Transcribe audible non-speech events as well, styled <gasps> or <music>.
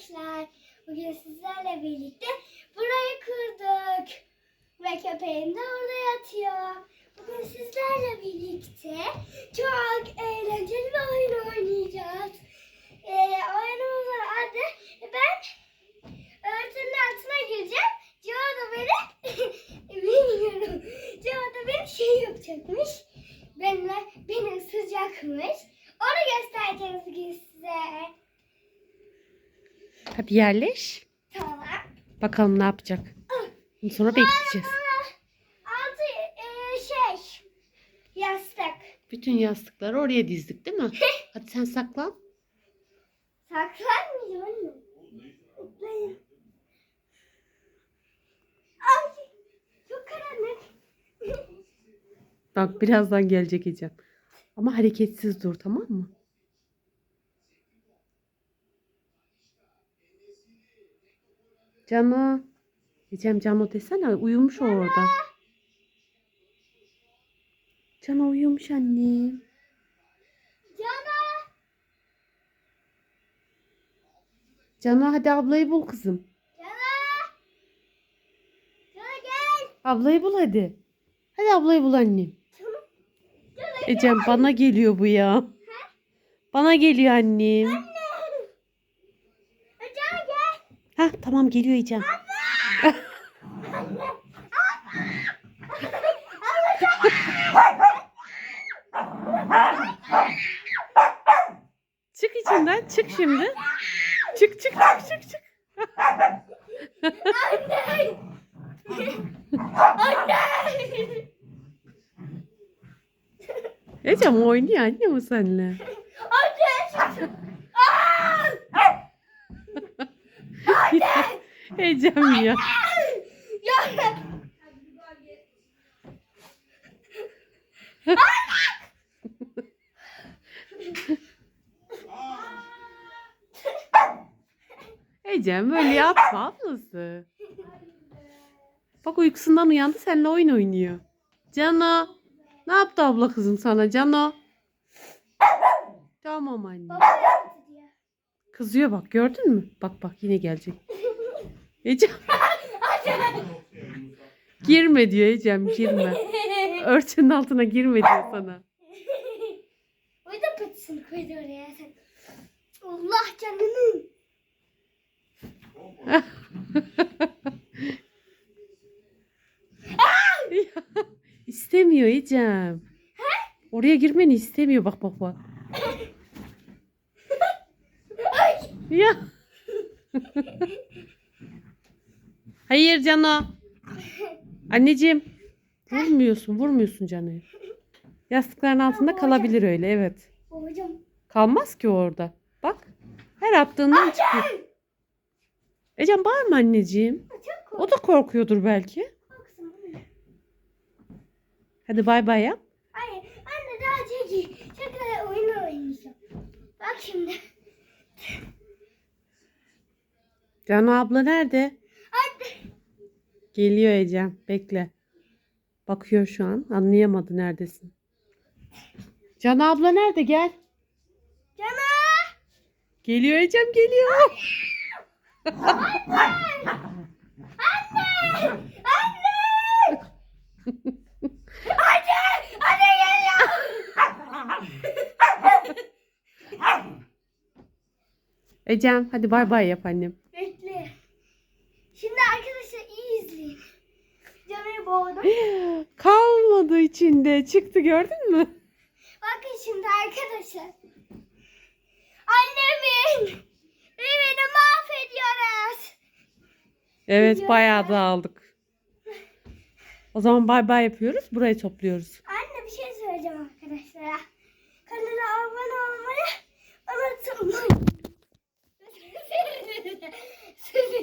arkadaşlar. Bugün sizlerle birlikte burayı kırdık. Ve köpeğim de orada yatıyor. Bugün sizlerle birlikte çok eğlenceli bir oyun oynayacağız. Ee, oyunumuzun adı ben örtünün altına gireceğim. Joe da beni <laughs> bilmiyorum. Joe da beni şey yapacakmış. Benimle beni ısıracakmış. Onu göstereceğiz size. Hadi yerleş. Tamam. Bakalım ne yapacak. Sonra bekleyeceğiz. Altı e, şey yastık. Bütün yastıkları oraya dizdik değil mi? <laughs> Hadi sen saklan. Saklanmıyor anne. Bekleyin. Ay çok karanlık. <laughs> Bak birazdan gelecek Ecem. Ama hareketsiz dur tamam mı? Cano. Ecem Cano desene uyumuş o orada. Cano uyumuş annem. Cana. Cano hadi ablayı bul kızım. Cana. Cana gel. Ablayı bul hadi. Hadi ablayı bul annem. Ecem bana geliyor bu ya. Bana geliyor annem. Cana gel. Ha tamam geliyor Ecem. Çık içinden çık şimdi. Çık çık çık çık çık. Anne. Anne. Ecem oynuyor anne mi seninle? Ecem ya. Ya. Ecem böyle yapma ablası. Bak uykusundan uyandı seninle oyun oynuyor. Cano. Ne yaptı abla kızım sana Cano? Tamam anne. Kızıyor bak gördün mü? Bak bak yine gelecek. Ecem girme diyor Ecem girme. Örtünün altına girme diyor sana. O da patisini koydu oraya. Allah canını. <laughs> istemiyor Ecem. Oraya girmeni istemiyor bak bak bak. Ya. <laughs> Hayır Cano. <laughs> Anneciğim. Vurmuyorsun, vurmuyorsun Cano'yu. Yastıkların altında kalabilir öyle, evet. Babacım. Kalmaz ki orada. Bak. Her attığından çıkıyor. Ecem bağırma anneciğim. O da korkuyordur belki. Hadi bay bay yap. Hayır. Anne daha çok iyi. Çok güzel oyun oynayacağım. Bak şimdi. Cano abla nerede? Anne. Geliyor Ecem. Bekle. Bakıyor şu an. Anlayamadı neredesin. Cano abla nerede? Gel. Cana. Geliyor Ecem geliyor. Anne. Anne. Anne. Anne geliyor. Ecem hadi bay bay yap annem. Bekle. Şimdi arkadaşlar iyi izleyin. Canayı boğdum. <gasps> Kalmadı içinde. Çıktı gördün mü? Bakın şimdi arkadaşlar. Annemin evini mahvediyoruz. Evet Biliyorum. bayağı da aldık. O zaman bay bay yapıyoruz. Burayı topluyoruz. Anne bir şey söyleyeceğim arkadaşlara. Kanala abone olmayı unutmayın. <laughs>